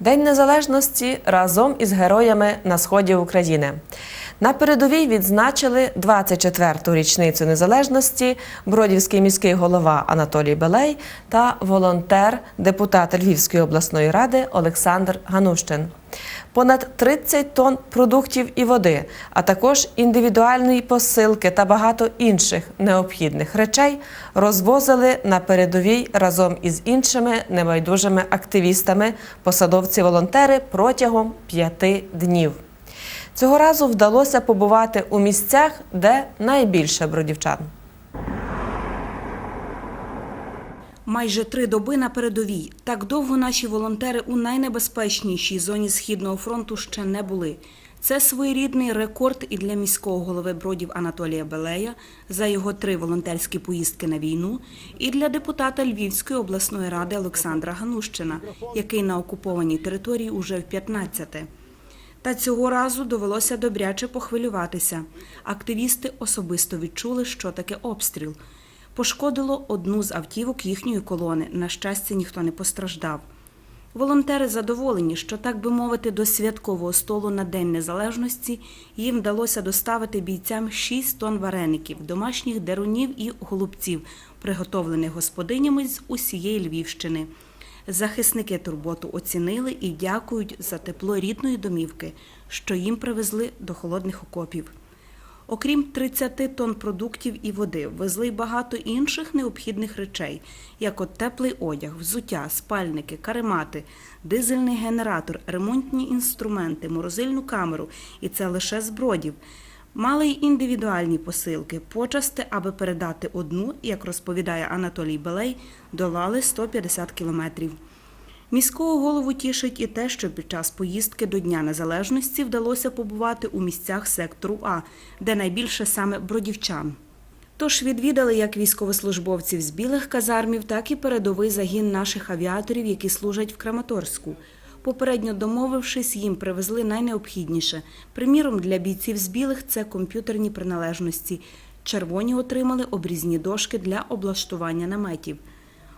День Незалежності разом із героями на сході України. На передовій відзначили 24-ту річницю незалежності Бродівський міський голова Анатолій Белей та волонтер, депутат Львівської обласної ради Олександр Ганущин. Понад 30 тонн продуктів і води, а також індивідуальні посилки та багато інших необхідних речей розвозили на передовій разом із іншими небайдужими активістами, посадовці-волонтери протягом п'яти днів. Цього разу вдалося побувати у місцях, де найбільше бродівчан. Майже три доби на передовій. Так довго наші волонтери у найнебезпечнішій зоні Східного фронту ще не були. Це своєрідний рекорд і для міського голови Бродів Анатолія Белея за його три волонтерські поїздки на війну, і для депутата Львівської обласної ради Олександра Ганущина, який на окупованій території уже в 15-те. Та цього разу довелося добряче похвилюватися. Активісти особисто відчули, що таке обстріл. Пошкодило одну з автівок їхньої колони. На щастя, ніхто не постраждав. Волонтери задоволені, що, так би мовити, до святкового столу на День Незалежності їм вдалося доставити бійцям 6 тонн вареників, домашніх дерунів і голубців, приготовлених господинями з усієї Львівщини. Захисники турботу оцінили і дякують за тепло рідної домівки, що їм привезли до холодних окопів. Окрім 30 тонн продуктів і води, везли й багато інших необхідних речей, як от теплий одяг, взуття, спальники, каремати, дизельний генератор, ремонтні інструменти, морозильну камеру, і це лише з бродів. Мали й індивідуальні посилки, почасти, аби передати одну, як розповідає Анатолій Белей, долали 150 кілометрів. Міського голову тішить і те, що під час поїздки до Дня Незалежності вдалося побувати у місцях сектору А, де найбільше саме бродівчан. Тож відвідали як військовослужбовців з білих казармів, так і передовий загін наших авіаторів, які служать в Краматорську. Попередньо домовившись, їм привезли найнеобхідніше. Приміром, для бійців з білих це комп'ютерні приналежності. Червоні отримали обрізні дошки для облаштування наметів.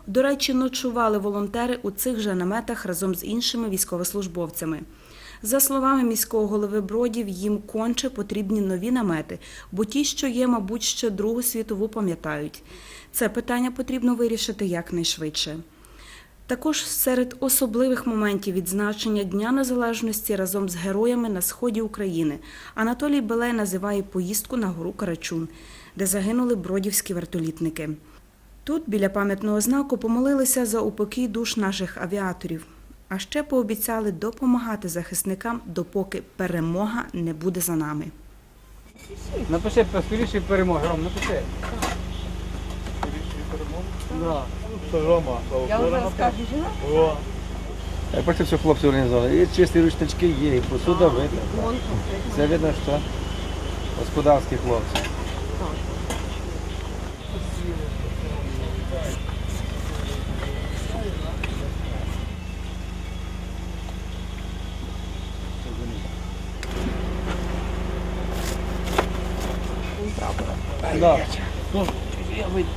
До речі, ночували волонтери у цих же наметах разом з іншими військовослужбовцями. За словами міського голови Бродів, їм конче потрібні нові намети, бо ті, що є, мабуть, ще Другу світову пам'ятають. Це питання потрібно вирішити якнайшвидше. Також серед особливих моментів відзначення Дня Незалежності разом з героями на сході України Анатолій Белей називає поїздку на гору Карачун, де загинули бродівські вертолітники. Тут, біля пам'ятного знаку, помолилися за упокій душ наших авіаторів, а ще пообіцяли допомагати захисникам, допоки перемога не буде за нами. Напиши поскоріше перемоги, Ром, напиши. Да. Я вам зараз скажу, жена. Я бачив, що хлопці організували. І чисті ручнички є, і посуда видно. Це видно, що господарські хлопці. Да. Ну, я вийду.